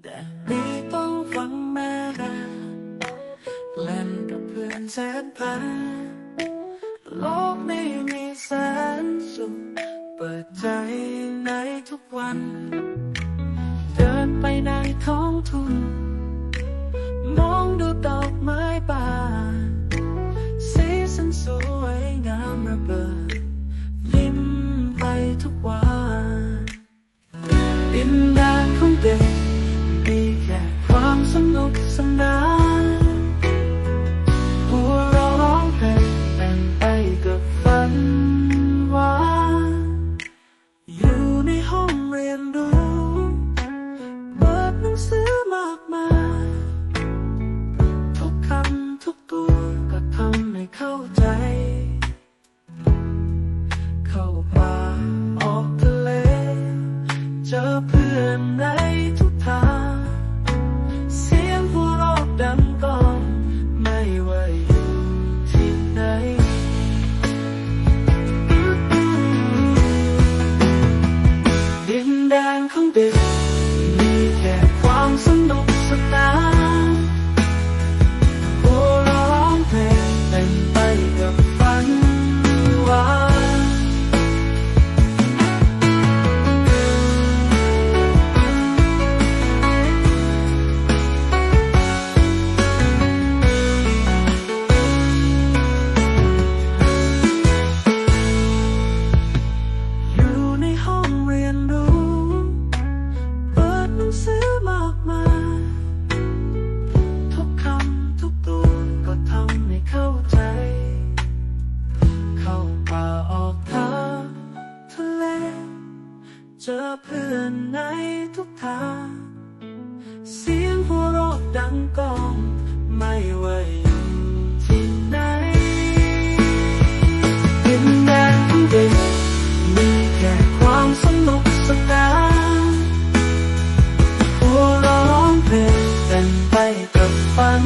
แดดนี้ต้องฟังแม่รักเล่นกับเพื่อนแสนพันโลกนี้มีแสนสุขเปิดใจในทุกวัน เดินไปในท้องทุ่งมองดูดอกไม้บาสีสันสวยงามระเบิดยิ้มไปทุกวัน เรียนรู้เปิดหนังสือมากมายทุกคำทุกตัวก็ทำให้เข้าใจ เข้าป่าออกทะเล เจอเพื่อนใน คว เจอเพื่อนในทุกทางเสียงหัวเราะดังกองไม่ไหวที่ไหนเป็นแดนของเด็กมีแค่ความสนุกสนานหัวร้องเพลงเต้นไปกับฝัน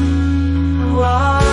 ว่า